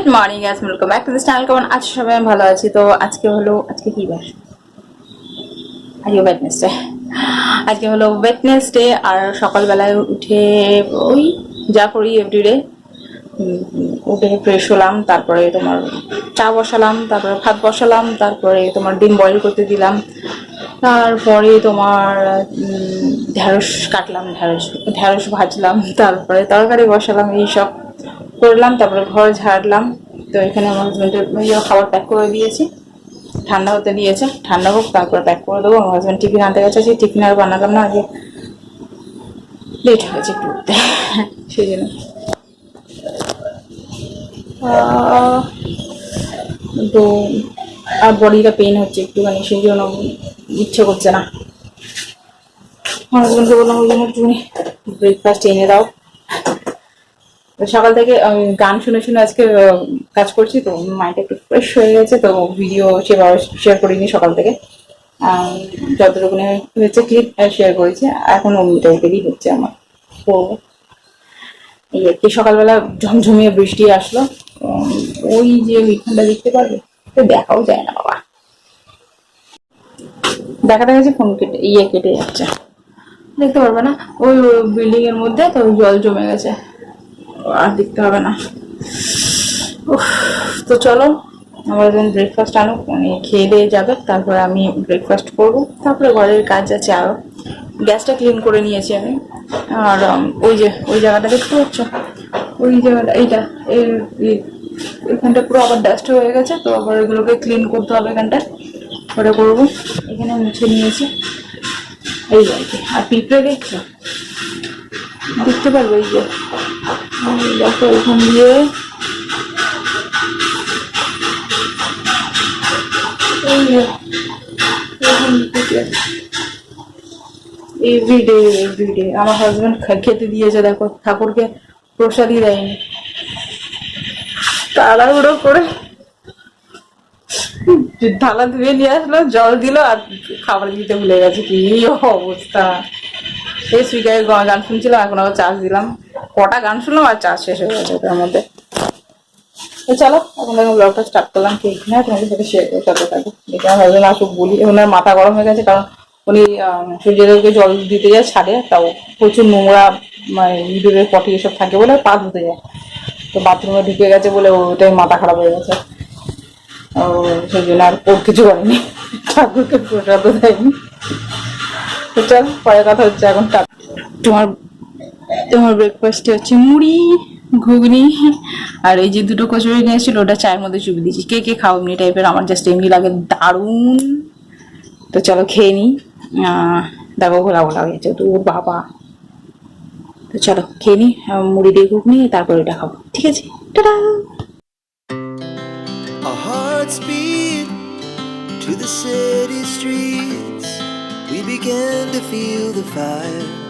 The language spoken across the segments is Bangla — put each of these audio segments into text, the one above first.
Good morning guys welcome back to this channel কেমন আছো সবাই? আমি ভালো আছি। তো আজকে হলো, আজকে কি বার? আজকে ওয়েটনেসডে আজকে হলো ওয়েটনেসডে আর সকালবেলায় উঠে ওই যা করি এভরিডে উঠে ফ্রেশ হলাম, তারপরে তোমার চা বসালাম, তারপরে ভাত বসালাম, তারপরে তোমার ডিম বয়েল করতে দিলাম, তারপরে তোমার ঢ্যাঁড়স কাটলাম ঢ্যাঁড়স ঢ্যাঁড়স ভাজলাম, তারপরে তরকারি বসালাম, এইসব। করলাম, তারপরে ঘর ঝাড়লাম। তো এখানে আমার হাজব্যান্ডের খাবার প্যাক করে দিয়েছি। ঠান্ডা হতে দিয়েছে, ঠান্ডা হোক, তারপরে প্যাক করে দেবো। আমার হাজব্যান্ড টিফিন আনতে গেছে, সেই টিফিন আর বানালাম না, আগে লেট হয়েছে একটু উঠতে। সেই জন্য। তো আর বডিটা পেন হচ্ছে একটুখানি, সেই জন্য ইচ্ছে করছে না। আমার হাজব্যান্ডকে বললাম, ওই জন্য একটুখানি ব্রেকফাস্ট এনে দাও। সকাল থেকে গান শুনে শুনে আজকে কাজ করছি, তো মাইন্ডটা একটু ফ্রেশ হয়ে গেছে, তো ভিডিও সেভাবে শেয়ার করিনি সকাল থেকে। যতটুকুনি হয়েছে ক্লিপ শেয়ার করেছি, এখন অন্য টাইপেরই হচ্ছে আমার। করব এই আর সকালবেলা ঝমঝমিয়ে বৃষ্টি আসলো। ওই যে ওইখানটা দেখতে পারবে? তো দেখাও যায় না, বাবা। দেখাটা গেছে ফোন কেটে ইয়ে কেটে যাচ্ছে। দেখতে পারবে না? ওই বিল্ডিং এর মধ্যে তো জল জমে গেছে। আর দেখতে হবে না। তো চলো, আমার যখন ব্রেকফাস্ট আনুক মানে খেয়ে দিয়ে যাবে, তারপরে আমি ব্রেকফাস্ট করব। তারপরে ঘরের কাজ আছে আরও গ্যাসটা ক্লিন করে নিয়েছি আমি। আর ওই যে, ওই জায়গাটা দেখতে পাচ্ছ? ওই জায়গাটা, এইটা, এই- এই- এখানটা পুরো আবার ডাস্ট হয়ে গেছে, তো আবার এগুলোকে ক্লিন করতে হবে এখানটা ওটা করব। এখানে মুছে নিয়েছি। এই আর কি। আর পিঁপড়ে দেখছ? দেখতে পারবে, এই যে। দেখো, এখান দিয়ে এভরিডে এভরিডে আমার হাজবেন্ড খেতে দিয়েছে, দেখো, ঠাকুরকে প্রসাদই দেয়নি। তাড়াহুড়ো করে থালা ধুয়ে নিয়ে আসলো, জল দিল, আর খাবার দিতে ভুলে গেছে। কি অবস্থা। এই স্পিকারে গান শুনছিলাম এখন আবার চার্জ দিলাম। কটা গান শুনলাম আর চা শেষ হয়ে গেছে তার মধ্যে। চলো, এখন দেখো ব্লগটা স্টার্ট করলাম, ঠিক না? তোমাদের সাথে শেয়ার করে চলতে থাকো দেখে আমার হাজবেন্ড আসুক বলি। ওনার মাথা গরম হয়ে গেছে, কারণ উনি সূর্যদেবকে জল দিতে যায় ছাড়ে তাও প্রচুর নোংরা মানে ইঁদুরের পটি এসব থাকে বলে পা ধুতে যায়। তো বাথরুমে ঢুকে গেছে বলে ওটাই মাথা খারাপ হয়ে গেছে। ও, সেই জন্য আর ওর কিছু করেনি। ঠাকুরকে প্রসাদও দেয়নি। তো চল, পরে কথা হচ্ছে, এখন টা- তোমার তোমার ব্রেকফাস্টে হচ্ছে মুড়ি, ঘুগনি আর এই যে দুটো কচুরি নিয়েছিল, ওটা চায়ের মধ্যে চুপি দিয়েছি। কে কে খাও এমনি টাইপের আমার জাস্ট এমনি লাগে দারুণ। তো চলো খেয়ে নিই। দেখো ঘোলা ঘোলা হয়ে গেছে তো ও বাবা। তো চলো খেয়ে নিই মুড়ি দিয়ে ঘুগনি, তারপর এটা খাব। ঠিক আছে? Tata! To the city streets. We began to feel the fire.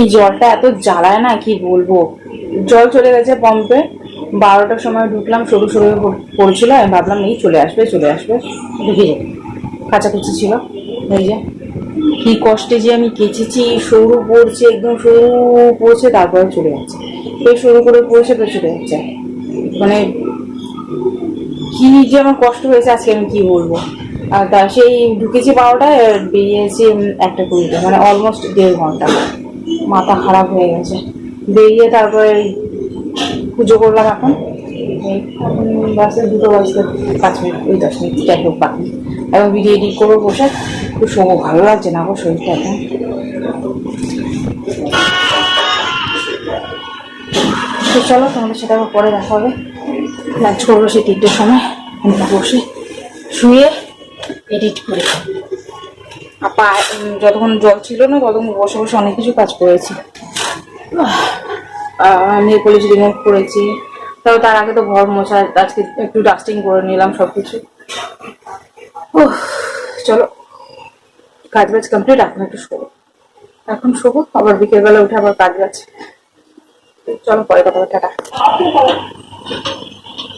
এই জলটা এত জ্বালায় না, কি বলব? জল চলে গেছে পাম্পে বারোটার সময় ঢুকলাম, সরু সরু পড়- পড়ছিল, আমি ভাবলাম, এই চলে আসবে চলে আসবে। ঢুকে যাবে কাছাকাছি ছিল। এই যে, কি কষ্টে যে আমি কেচেছি, সরু পড়ছে, একদম সরু পড়ছে, তারপরে চলে যাচ্ছে। এই সরু করে পড়ছে তো চলে যাচ্ছে। মানে কি যে আমার কষ্ট হয়েছে, আজকে আমি কি বলব? তা সেই ঢুকেছি বারোটায় আর বেরিয়েছি একটা কুড়িতে মানে অলমোস্ট দেড় ঘণ্টা। মাথা খারাপ হয়ে গেছে। বেরিয়ে তারপরে পুজো করলাম এখন। এখন বাসে দুটো বাজতে পাঁচ মিনিট, ওই দশ মিনিট, যাই হোক, বাকি। এখন ভিডিও এডিট করব বসে। খুব শোবো ভালো লাগছে না গো শরীরটা এখন। তো চলো, তোমাদের সাথে আবার পরে দেখা হবে। লাঞ্চ করব সেই তিনটের সময়। বসে। শুয়ে এডিট করে পা যতক্ষণ জল ছিল না, ততক্ষণ বসে বসে অনেক কিছু কাজ করেছি। নেল পলিশ রিমুভ করেছি। তবে তার আগে তো ঘর মোছা, আজকে একটু ডাস্টিং করে নিলাম সব কিছু চলো। কাজ বাজ কমপ্লিট এখন একটু শোবো। এখন শোবো, আবার বিকেলবেলা উঠে আবার কাজ বাজ। চলো, পরে কথা টাটা।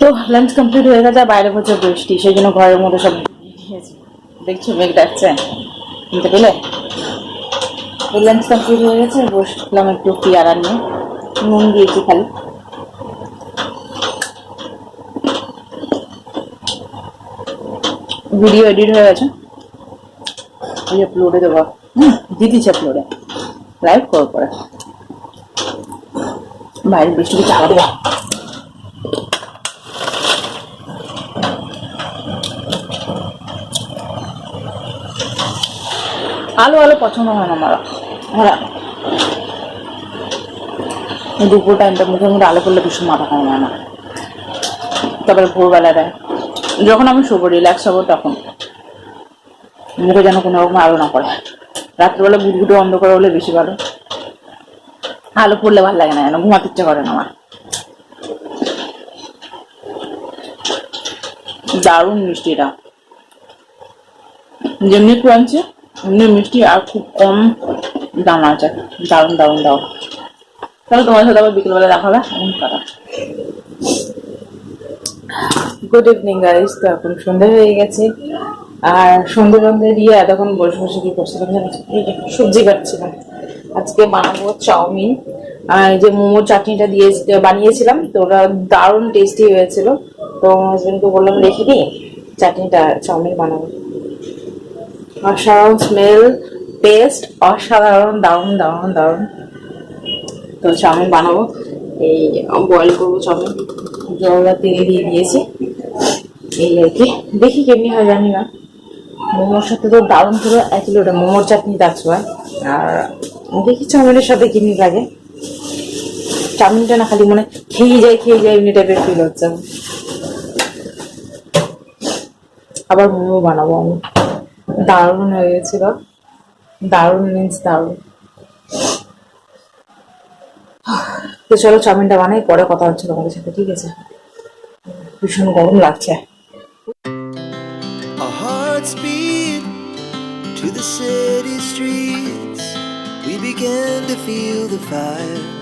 তো লাঞ্চ কমপ্লিট হয়ে গেছে বাইরে হচ্ছে বৃষ্টি, সেই জন্য ঘরের মধ্যে সব দেখছ, মেঘ ডাকছে। শুনতে পেলে লাঞ্চ কমপ্লিট হয়ে গেছে, বসলাম একটু পেয়ারা নিয়ে। নুন দিয়েছি খালি। ভিডিও এডিট হয়ে গেছে। ওই আপলোডে দেবো। হুম দিয়ে দিচ্ছি আপলোডে লাইভ করো পরে। বাইরে বৃষ্টিকে চাপা দেবো। আলু আলু পছন্দ হয় না আমার। হ্যাঁ। দুপুর টাইমটা মুখের মুখে আলো করলে ভীষণ মাথা খায় না তারপরে ভোরবেলা দেয়। যখন আমি শোবো রিল্যাক্স হব তখন। মুখে যেন কোনো রকম আলো না পড়ে। রাত্রিবেলা বন্ধ করে হলে বেশি ভালো। আলো পড়লে ভালো লাগে না যেন, ঘুমাতে ইচ্ছা করে না আমার। দারুণ মিষ্টি এটা। যেমনি ক্রাঞ্চি এমনি মিষ্টি আর খুব কম দাম আছে। দারুণ দারুণ দারুণ। তাহলে তোমার সাথে আবার বিকেলবেলা দেখা গুড ইভিনিং গাইস তো এখন সন্ধ্যা হয়ে গেছে। আর সন্ধে সন্ধ্যে দিয়ে এতক্ষণ বসে বসে কি করছিলাম সবজি কাটছিলাম। আজকে বানাবো চাউমিন। আর যে মোমো চাটনিটা দিয়ে বানিয়েছিলাম। তো ওটা দারুণ টেস্টি হয়েছিল। তো হাজবেন্ডকে বললাম রেখে দিই চাটনিটা, চাউমিন বানাবো। অসাধারণ স্মেল টেস্ট অসাধারণ, দারুণ দারুণ দারুণ। তো চাউমিন বানাবো। এই বয়েল করব চাউমিন। জলটা তেল দিয়ে দিয়েছি। এই আর কি। দেখি কেমনি হয়, জানি না। মোমোর সাথে তো দারুণ করে এক ওটা মোমোর চাটনি দাচ্ছ হয় আর দেখি চাউমিনের সাথে কেমনি লাগে। চাউমিনটা না খালি মনে খেয়ে যায় খেয়ে যায়, এমনি টাইপের ফিল হচ্ছে। আবার মোমো বানাবো আমি। দারুণ হয়ে গেছিল দারুণ মিন্স দারুণ তো চলো চাউমিনটা বানাই, পরে কথা হচ্ছে তোমাদের সাথে, ঠিক আছে ভীষণ গরম লাগছে to the city streets. We began to feel the fire.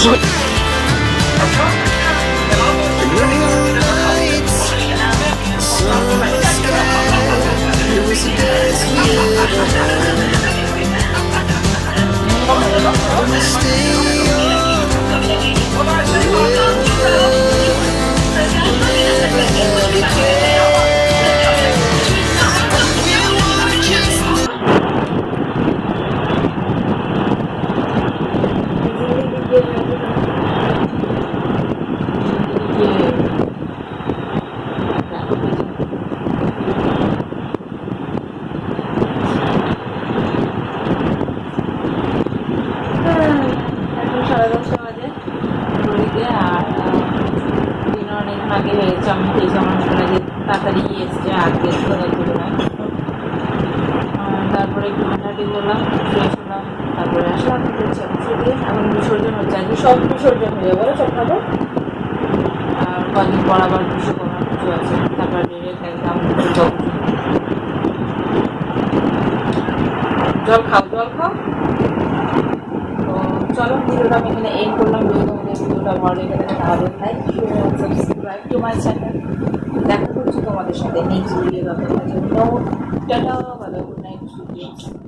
すごい。কদিন পর আবার আছে তারপর জল খাও জল খাও তো চলো ভিডিওটা আমি এখানে এন্ড করলাম যদি তোমাদের ভিডিওটা ভালো লেগে থাকে তাহলে like subscribe to my channel দেখা করছি তোমাদের সাথে নেক্সট ভিডিও জন্য টাটা ভালো গুড নাইট